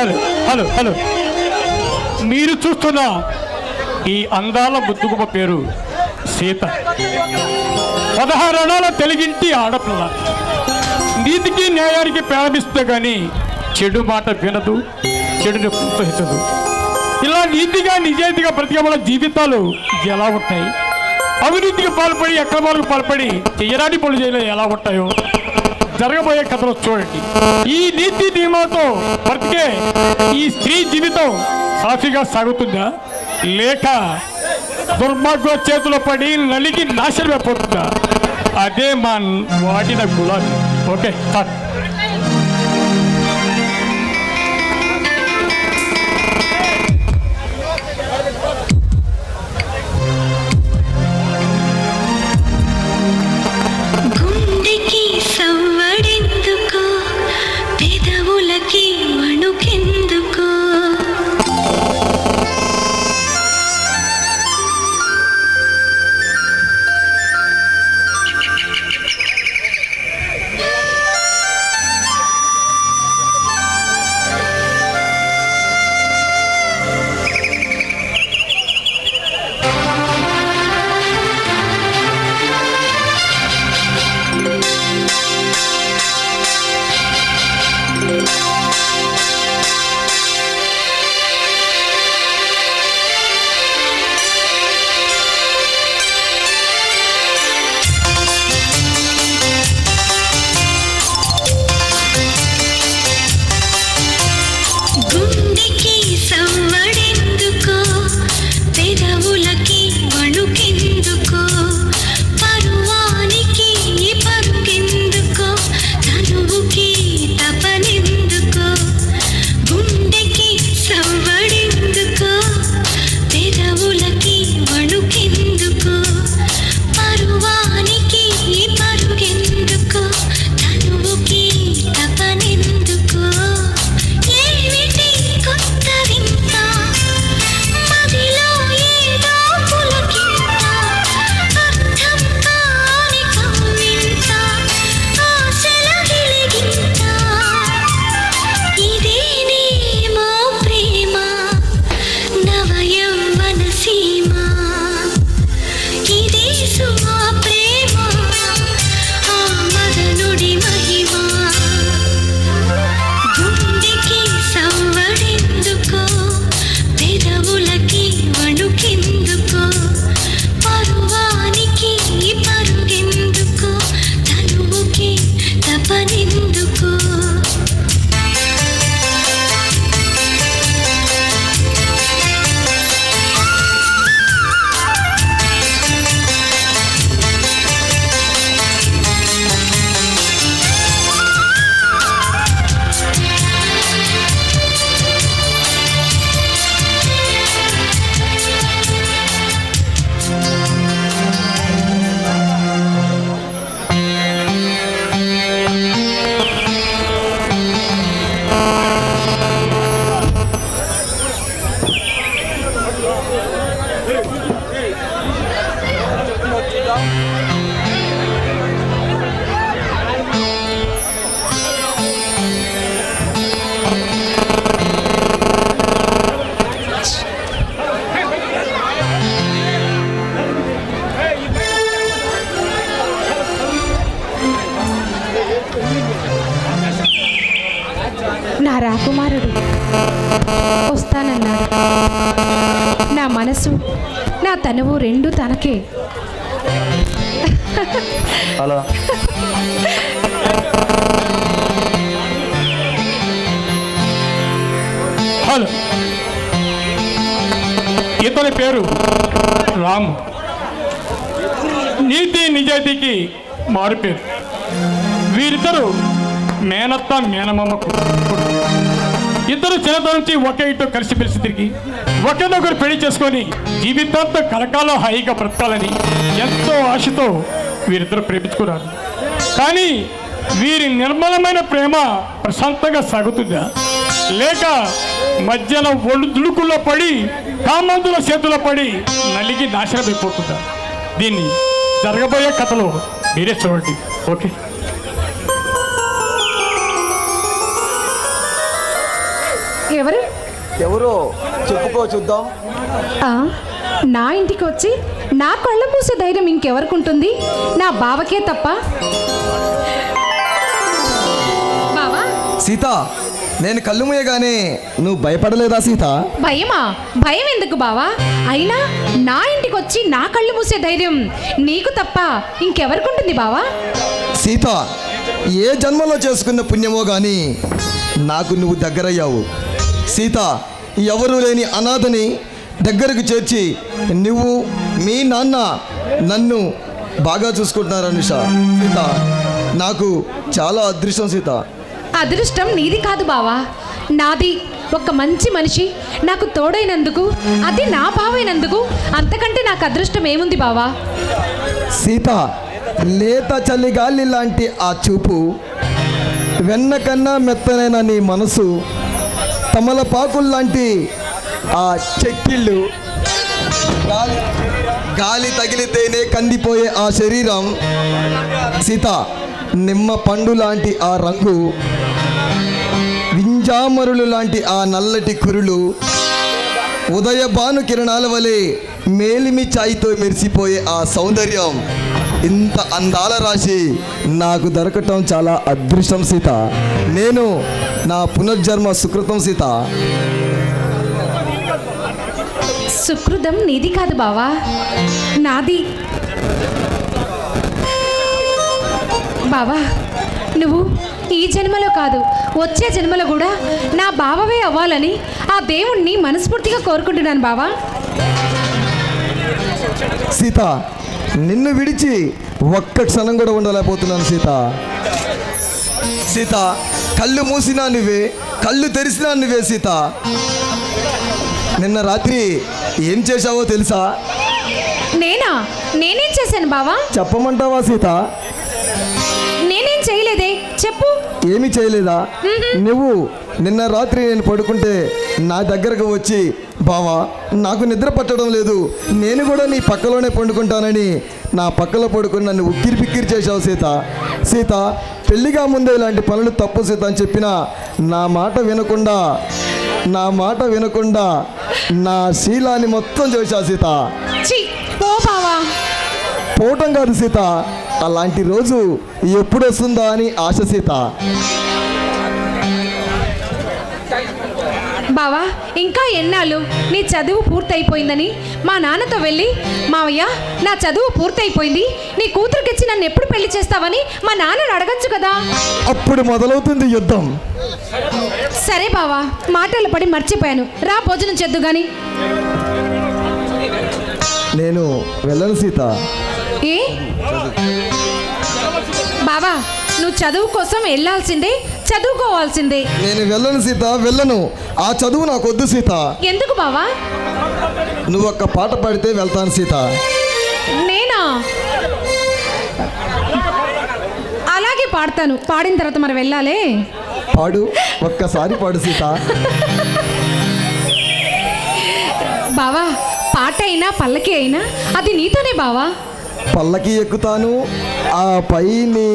Hello hello hello. మీరు చూస్తున్న ఈ అందాల ముద్దుగుమ పేరు సీత. పదహారణాల తెలుగింటి ఆడపిల్ల. నీతికి న్యాయానికి ప్రారంభిస్తే కానీ చెడు మాట వినదు చెడుని ప్రోత్సహించదు. ఇలా నీతిగా నిజాయితీగా బ్రతికే జీవితాలు ఎలా ఉంటాయి? అవినీతికి పాల్పడి అక్రమాలకు పాల్పడి చేయరాని పనులు చేయలేదు ఎలా ఉంటాయో జరగబోయే కథలో చూడండి. ఈ నీతి నియమాలతో బ్రతికే ఈ స్త్రీ జీవితం సాఫీగా సాగుతుందా? లేక దుర్మార్గ చేతిలో పడి నలిగి నాశనం అదే మా వాడిన గులాబీ. Okay sir. రాకుమారుడు. వస్తానన్నాడు. నా మనసు నా తనువు రెండు తనకే. హలో. హలో. ఇతని పేరు రాము. నీతి నిజాయితీకి మారు పేరు. వీరిద్దరు మేనత్త మేనమామకు ఇద్దరు చిన్నతనం నుంచి ఒకే ఇటు కలిసి మెలిసి తిరిగి ఒకరినొకరు పెళ్ళి చేసుకొని జీవితాంతం కలకాలం హాయిగా బ్రతకాలని ఎంతో ఆశతో వీరిద్దరు ప్రేమించుకున్నారు. కానీ వీరి నిర్మలమైన ప్రేమ ప్రశాంతంగా సాగుతుందా? లేక మధ్యన ఒళ్ళు దుడుకుల్లో పడి కామంతుల చేతుల్లో పడి నలిగి నాశనమైపోతుందా? దీన్ని జరగబోయే కథలో మీరే చూడండి. ఓకే. ఎవరు? ఎవరో? చెప్పుకో చూద్దాం. ఆ, నా ఇంటికి వచ్చి నా కళ్ళ మూసే ధైర్యం ఇంకెవరికి ఉంటుంది? నా బావకే తప్ప. బావా? సీత నేను కళ్ళు మూయగానే నువ్వు భయపడలేదా సీత? భయమా? భయం ఎందుకు బావా? అయినా నా ఇంటికి వచ్చి నా కళ్ళు మూసే ధైర్యం నీకు తప్ప ఇంకెవరికి ఉంటుంది బావా? సీత ఏ జన్మలో చేసుకున్న పుణ్యమో గాని నాకు నువ్వు దగ్గరయ్యావు. సీత ఎవరు లేని అనాథని దగ్గరకు చేర్చి నువ్వు మీ నాన్న నన్ను బాగా చూసుకుంటున్నారు అనుష. సీత నాకు చాలా అదృష్టం సీత. అదృష్టం నీది కాదు బావా. నాది ఒక మంచి మనిషి. నాకు తోడైనందుకు అది నా బావైనందుకు అంతకంటే నాకు అదృష్టం ఏముంది బావా? సీత లేత చలిగాలి లాంటి ఆ చూపు వెన్న కన్నా మెత్తనైన నీ మనసు తమలపాకుల్లాంటి ఆ చెక్కిళ్ళు. గాలి గాలి తగిలితేనే కందిపోయే ఆ శరీరం. సీత నిమ్మ పండు లాంటి ఆ రంగు. వింజామరులు లాంటి ఆ నల్లటి కురులు. ఉదయ భాను కిరణాల వలె మేలిమి ఛాయితో మెరిసిపోయే ఆ సౌందర్యం. ఇంత అందాల రాశి నాకు దొరకటం చాలా అదృష్టం సీత. నేను నా పునర్జన్మ సుకృతం సీత. సుకృతం నీది కాదు బావా నాది. బావా నువ్వు ఈ జన్మలో కాదు వచ్చే జన్మలో కూడా నా బావవే అవ్వాలని ఆ దేవుణ్ణి మనస్ఫూర్తిగా కోరుకుంటున్నాను బావా. సీత నిన్ను విడిచి ఒక్క క్షణం కూడా ఉండలేకపోతున్నాను సీత. సీత కళ్ళు మూసినా నువ్వే కళ్ళు తెరిచినా నువ్వే సీత. నిన్న రాత్రి ఏం చేశావో తెలుసా? నేనా? నేనేం చేశాను బావా? చెప్పమంటావా సీత? నేనేం చేయలేదే? చెప్పు. ఏమీ చేయలేదా? నువ్వు నిన్న రాత్రి నేను పడుకుంటే నా దగ్గరకు వచ్చి బావా నాకు నిద్ర పట్టడం లేదు. నేను కూడా నీ పక్కలోనే పండుకుంటానని నా పక్కలో పడుకుని నన్ను ఉక్కిరి పిక్కిరి చేశావు సీత. సీత పెళ్ళిగా ముందే ఇలాంటి పనులు తప్పు సీత అని చెప్పినా నా మాట వినకుండా నా మాట వినకుండా నా శీలాన్ని మొత్తం చేశావు సీత. పోవటం కాదు సీత. అలాంటి రోజు ఎప్పుడు వస్తుందా అని ఆశ సీత. బావా ఇంకా ఎన్నాళ్ళు? నీ చదువు పూర్తయిపోయిందని? మా నాన్నతో వెళ్ళి మావయ్య నా చదువు పూర్తయిపోయింది. నీ కూతురికిచ్చి నన్ను ఎప్పుడు పెళ్ళి చేస్తావని మా నాన్నని అడగచ్చు కదా. అప్పుడు మొదలవుతుంది యుద్ధం. సరే బావా మాటలు పడి మర్చిపోయాను. రా భోజనం చేద్దు గాని. నేను వెళ్ళను సీత. ఏ? బావా నువ్వు చదువు కోసం వెళ్ళాల్సిందే చదువుకోవాల్సిందే. నేను వెళ్ళను సీత వెళ్ళను. ఆ చదువు నాకు వద్దు సీత. ఎందుకు బావా? నువ్వు ఒక్క పాట పాడితే వెళ్తాను సీత. నేనా? అలాగే పాడతాను. పాడిన తర్వాత మరి వెళ్ళాలే. పాడు. ఒక్కసారి పాడు సీత. బావా పాట అయినా పల్లకి అయినా అది నీతోనే బావా? పల్లకి ఎక్కుతాను ఆ పైని!